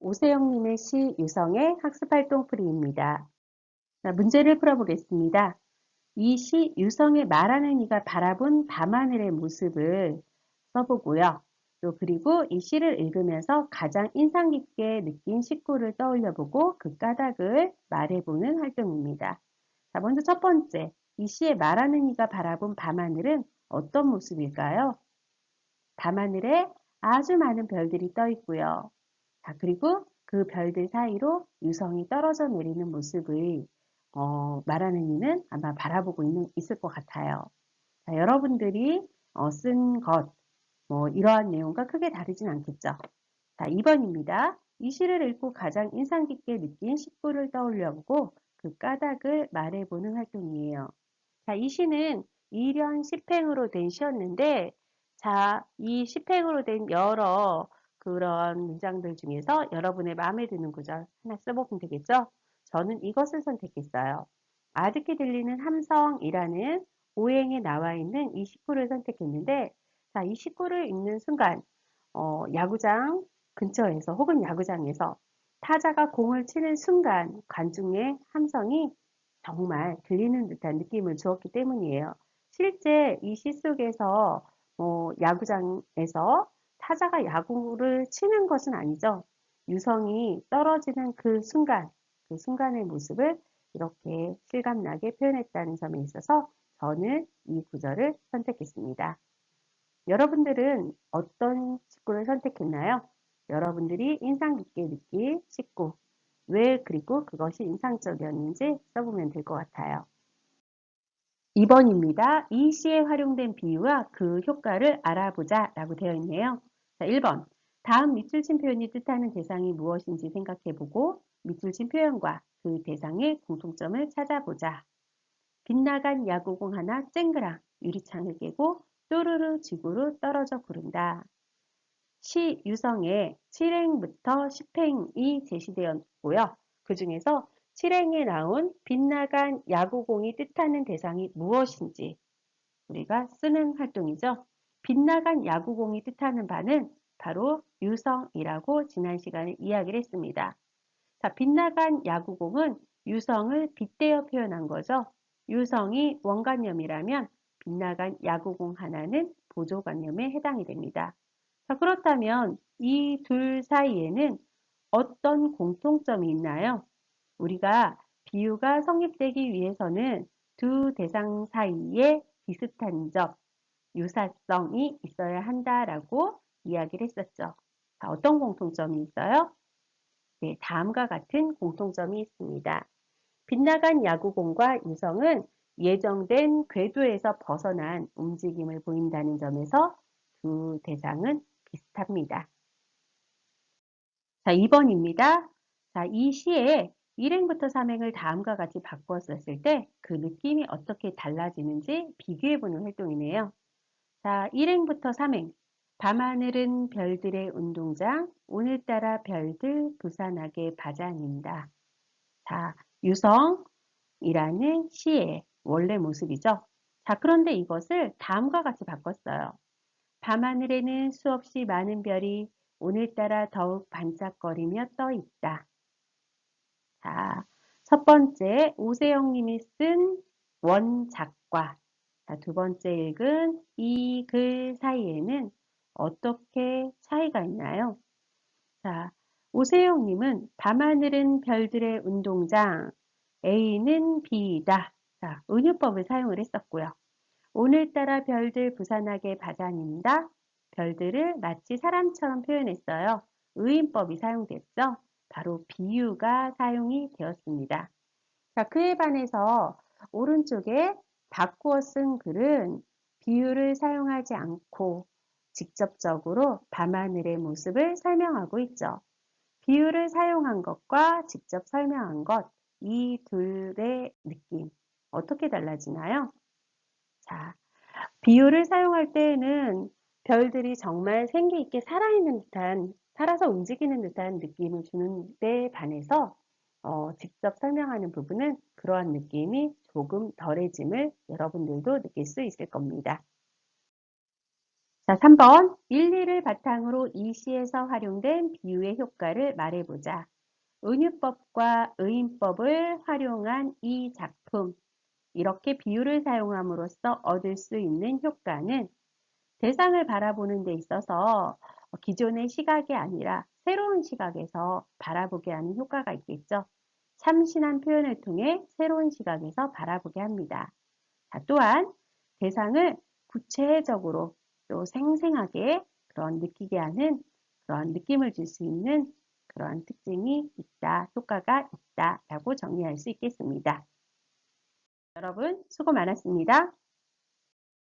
오세영님의 시 유성의 학습활동풀이입니다. 문제를 풀어보겠습니다. 이 시 유성의 말하는 이가 바라본 밤하늘의 모습을 써보고요. 또 그리고 이 시를 읽으면서 가장 인상 깊게 느낀 식구를 떠올려보고 그 까닭을 말해보는 활동입니다. 자, 먼저 첫 번째, 이 시에 말하는 이가 바라본 밤하늘은 어떤 모습일까요? 밤하늘에 아주 많은 별들이 떠 있고요. 자, 그리고 그 별들 사이로 유성이 떨어져 내리는 모습을 어, 말하는 이는 아마 바라보고 있는, 있을 것 같아요. 자, 여러분들이 어, 쓴 것, 뭐 이러한 내용과 크게 다르진 않겠죠. 자, 2번입니다. 이 시를 읽고 가장 인상 깊게 느낀 식구를 떠올려보고 그 까닭을 말해보는 활동이에요. 자, 이 시는 1년 10행으로 된 시였는데, 자, 이 10행으로 된 여러 그런 문장들 중에서 여러분의 마음에 드는 구절 하나 써보면 되겠죠? 저는 이것을 선택했어요. 아득히 들리는 함성이라는 오행에 나와 있는 이 식구를 선택했는데 자, 이 식구를 읽는 순간 어, 야구장 근처에서 혹은 야구장에서 타자가 공을 치는 순간 관중의 함성이 정말 들리는 듯한 느낌을 주었기 때문이에요. 실제 이 시 속에서 어, 야구장에서 타자가 야구를 치는 것은 아니죠. 유성이 떨어지는 그 순간, 그 순간의 모습을 이렇게 실감나게 표현했다는 점에 있어서 저는 이 구절을 선택했습니다. 여러분들은 어떤 식구를 선택했나요? 여러분들이 인상 깊게 느낄 식구, 왜 그리고 그것이 인상적이었는지 써보면 될 것 같아요. 2번입니다. 이 시에 활용된 비유와 그 효과를 알아보자 라고 되어 있네요. 자, 1번. 다음 밑줄친 표현이 뜻하는 대상이 무엇인지 생각해보고 밑줄친 표현과 그 대상의 공통점을 찾아보자. 빗나간 야구공 하나 쨍그랑 유리창을 깨고 또르르 지구로 떨어져 구른다. 시 유성에 7행부터 10행이 제시되었고요. 그 중에서 7행에 나온 빗나간 야구공이 뜻하는 대상이 무엇인지 우리가 쓰는 활동이죠. 빗나간 야구공이 뜻하는 바는 바로 유성이라고 지난 시간에 이야기를 했습니다. 자, 빗나간 야구공은 유성을 빗대어 표현한 거죠. 유성이 원관념이라면 빗나간 야구공 하나는 보조관념에 해당이 됩니다. 자, 그렇다면 이 둘 사이에는 어떤 공통점이 있나요? 우리가 비유가 성립되기 위해서는 두 대상 사이에 비슷한 점, 유사성이 있어야 한다라고 이야기를 했었죠. 자, 어떤 공통점이 있어요? 네, 다음과 같은 공통점이 있습니다. 빗나간 야구공과 유성은 예정된 궤도에서 벗어난 움직임을 보인다는 점에서 두 대상은 비슷합니다. 자, 2번입니다. 자, 이 시에 1행부터 3행을 다음과 같이 바꾸었을 때 그 느낌이 어떻게 달라지는지 비교해보는 활동이네요. 자, 1행부터 3행. 밤하늘은 별들의 운동장, 오늘따라 별들 부산하게 바자닌다. 자, 유성이라는 시의 원래 모습이죠. 자, 그런데 이것을 다음과 같이 바꿨어요. 밤하늘에는 수없이 많은 별이 오늘따라 더욱 반짝거리며 떠 있다. 자, 첫 번째 오세영 님이 쓴 원작과 자, 두 번째 읽은 이 글 사이에는 어떻게 차이가 있나요? 자, 오세영 님은 밤하늘은 별들의 운동장, A는 B다. 자, 은유법을 사용을 했었고요. 오늘따라 별들 부산하게 바다닙니다. 별들을 마치 사람처럼 표현했어요. 의인법이 사용됐죠. 바로 비유가 사용이 되었습니다. 자, 그에 반해서 오른쪽에 바꾸어 쓴 글은 비유를 사용하지 않고 직접적으로 밤하늘의 모습을 설명하고 있죠. 비유를 사용한 것과 직접 설명한 것, 이 둘의 느낌, 어떻게 달라지나요? 자, 비유를 사용할 때에는 별들이 정말 생기 있게 살아있는 듯한, 살아서 움직이는 듯한 느낌을 주는 데 반해서 어, 직접 설명하는 부분은 그러한 느낌이 조금 덜해짐을 여러분들도 느낄 수 있을 겁니다. 자, 3번. 1, 2를 바탕으로 이 시에서 활용된 비유의 효과를 말해보자. 은유법과 의인법을 활용한 이 작품. 이렇게 비유를 사용함으로써 얻을 수 있는 효과는 대상을 바라보는 데 있어서 기존의 시각이 아니라 새로운 시각에서 바라보게 하는 효과가 있겠죠. 참신한 표현을 통해 새로운 시각에서 바라보게 합니다. 자, 또한 대상을 구체적으로 또 생생하게 그런 느끼게 하는 그런 느낌을 줄 수 있는 그런 특징이 있다, 효과가 있다 라고 정리할 수 있겠습니다. 여러분 수고 많았습니다.